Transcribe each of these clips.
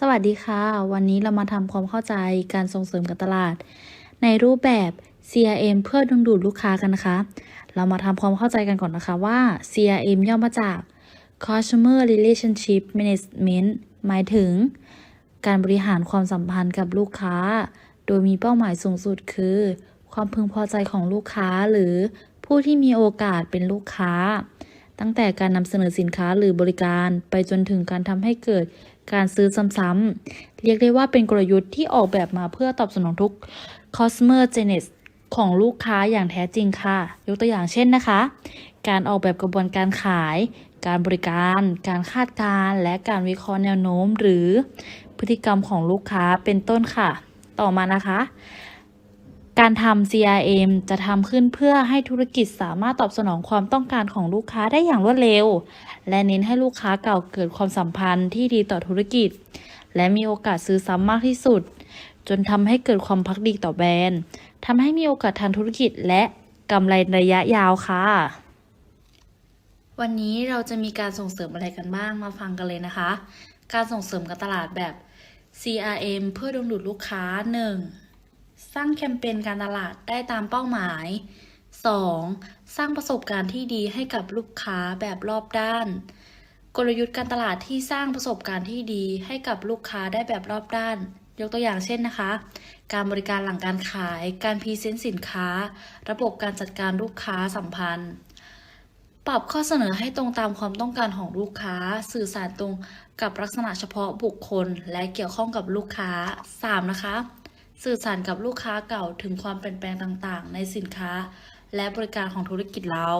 สวัสดีค่ะ วันนี้เรามาทำความเข้าใจการส่งเสริมการตลาด ในรูปแบบ CRM เพื่อดึงดูดลูกค้ากันนะคะ เรามาทำความเข้าใจกันก่อนนะคะว่า CRM ย่อมาจาก Customer Relationship Management หมายถึง การบริหารความสัมพันธ์กับลูกค้า โดยมีเป้าหมายสูงสุดคือ ความพึงพอใจของลูกค้าหรือผู้ที่มีโอกาสเป็นลูกค้า ตั้งแต่การนำเสนอสินค้าหรือบริการไปจนถึงการทำให้เกิด การซื้อซ้ำๆเรียกได้ว่าเป็นกลยุทธ์ที่ออกแบบมาเพื่อตอบสนองทุก customer g e n e s ของลูกค้าอย่างแท้จริงค่ะ ยกตัวอย่างเช่นนะคะ การออกแบบกระบวนการขาย การบริการ การคาดการณ์และการวิเคราะห์แนวโน้ม หรือพฤติกรรมของลูกค้าเป็นต้นค่ะ ต่อมานะคะ การทำ CRM จะทำขึ้นเพื่อให้ธุรกิจสามารถตอบสนองความต้องการของลูกค้าได้อย่างรวดเร็ว และเน้นให้ลูกค้าเก่าเกิดความสัมพันธ์ที่ดีต่อธุรกิจ และมีโอกาสซื้อซ้ำมากที่สุด จนทำให้เกิดความพักดีต่อแบรนด์ทำให้มีโอกาสทางธุรกิจและกำไรระยะยาวค่ะ วันนี้เราจะมีการส่งเสริมอะไรกันบ้างมาฟังกันเลยนะคะ การส่งเสริมการตลาดแบบ CRM เพื่อดึงดูดลูกค้า 1. สร้างแคมเปญการตลาดได้ตามเป้าหมาย 2. สร้างประสบการณ์ที่ดีให้กับลูกค้าแบบรอบด้าน กลยุทธ์การตลาดที่สร้างประสบการณ์ที่ดีให้กับลูกค้าได้แบบรอบด้าน ยกตัวอย่างเช่นนะคะ การบริการหลังการขาย การพรีเซนต์สินค้า ระบบการจัดการลูกค้าสัมพันธ์ ปรับข้อเสนอให้ตรงตามความต้องการของลูกค้า สื่อสารตรงกับลักษณะเฉพาะบุคคล และเกี่ยวข้องกับลูกค้า 3. นะคะ สื่อสารกับลูกค้าเก่าถึงความเปลี่ยนแปลงต่างๆ ในสินค้า และบริการของธุรกิจเรา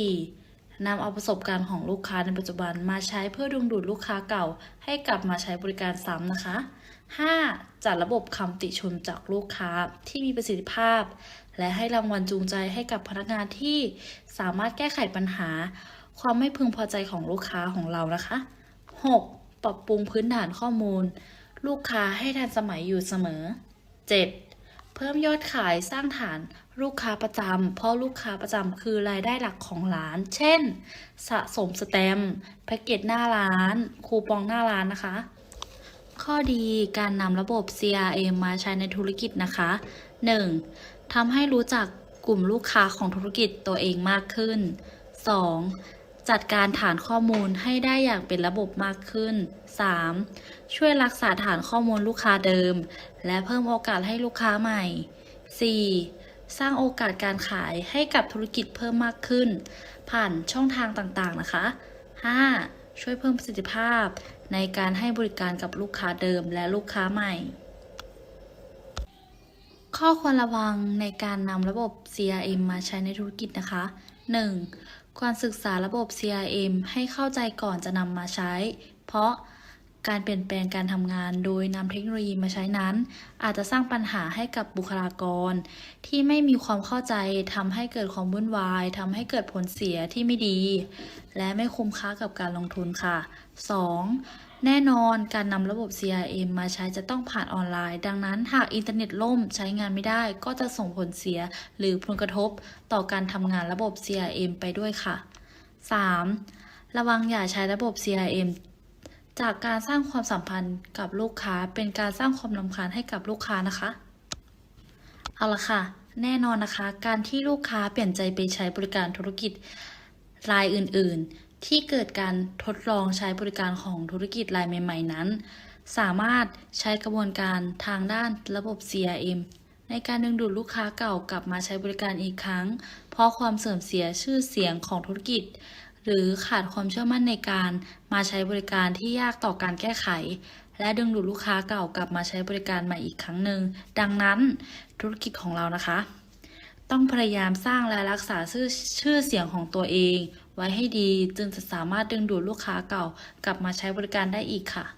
4. นำเอาประสบการณ์ของลูกค้าในปัจจุบันมาใช้เพื่อดึงดูดลูกค้าเก่า ให้กลับมาใช้บริการซ้ำนะคะ 5. จัดระบบคำติชมจากลูกค้าที่มีประสิทธิภาพ และให้รางวัลจูงใจให้กับพนักงานที่สามารถแก้ไขปัญหา ความไม่พึงพอใจของลูกค้าของเรานะคะ 6. ปรับปรุงพื้นฐานข้อมูล ลูกค้าให้ทันสมัยอยู่เสมอ 7. เพิ่มยอดขายสร้างฐานลูกค้าประจำ เพราะลูกค้าประจำคือรายได้หลักของร้าน เช่น สะสมสแตมป์แพ็กเกจหน้าร้าน คูปองหน้าร้านนะคะ ข้อดีการนำระบบ CRM มาใช้ในธุรกิจนะคะ 1. ทำให้รู้จักกลุ่มลูกค้าของธุรกิจตัวเองมากขึ้น 2. จัดการฐานข้อมูลให้ได้อย่างเป็นระบบมากขึ้น 3. ช่วยรักษาฐานข้อมูลลูกค้าเดิม และเพิ่มโอกาสให้ลูกค้าใหม่ 4. สร้างโอกาสการขายให้กับธุรกิจเพิ่มมากขึ้น ผ่านช่องทางต่างๆนะคะ 5. ช่วยเพิ่มประสิทธิภาพ ในการให้บริการกับลูกค้าเดิมและลูกค้าใหม่ ข้อควรระวังในการนำระบบ CRM มาใช้ในธุรกิจนะคะ 1. ควรศึกษาระบบ CRM ให้เข้าใจก่อนจะนำมาใช้ เพราะการเปลี่ยนแปลงการทำงานโดยนำเทคโนโลยีมาใช้นั้น อาจจะสร้างปัญหาให้กับบุคลากร ที่ไม่มีความเข้าใจทำให้เกิดความวุ่นวายทำให้เกิดผลเสียที่ไม่ดี และไม่คุ้มค่ากับการลงทุนค่ะ 2. แน่นอนการนำระบบ CRM มาใช้จะต้องผ่านออนไลน์ ดังนั้นหากอินเทอร์เน็ตล่มใช้งานไม่ได้ก็จะส่งผลเสียหรือผลกระทบต่อการทำงานระบบ CRM ไปด้วยค่ะ 3. ระวังอย่าใช้ระบบ CRM จากการสร้างความสัมพันธ์กับลูกค้าเป็นการสร้างความรำคาญให้กับลูกค้านะคะ เอาละค่ะ แน่นอนนะคะ การที่ลูกค้าเปลี่ยนใจไปใช้บริการธุรกิจรายอื่น ๆ ที่เกิดการทดลองใช้บริการของธุรกิจรายใหม่ ๆ นั้น สามารถใช้กระบวนการทางด้านระบบ CRM ในการดึงดูดลูกค้าเก่ากลับมาใช้บริการอีกครั้ง เพราะความเสื่อมเสียชื่อเสียงของธุรกิจ หรือขาดความเชื่อมั่นในการมาใช้บริการที่ยากต่อการแก้ไข และดึงดูดลูกค้าเก่ากลับมาใช้บริการใหม่อีกครั้งหนึ่งดังนั้นธุรกิจของเรานะคะ ต้องพยายามสร้างและรักษาชื่อชื่อเสียงของตัวเอง ไว้ให้ดีจึงจะสามารถดึงดูดลูกค้าเก่ากลับมาใช้บริการได้อีกค่ะ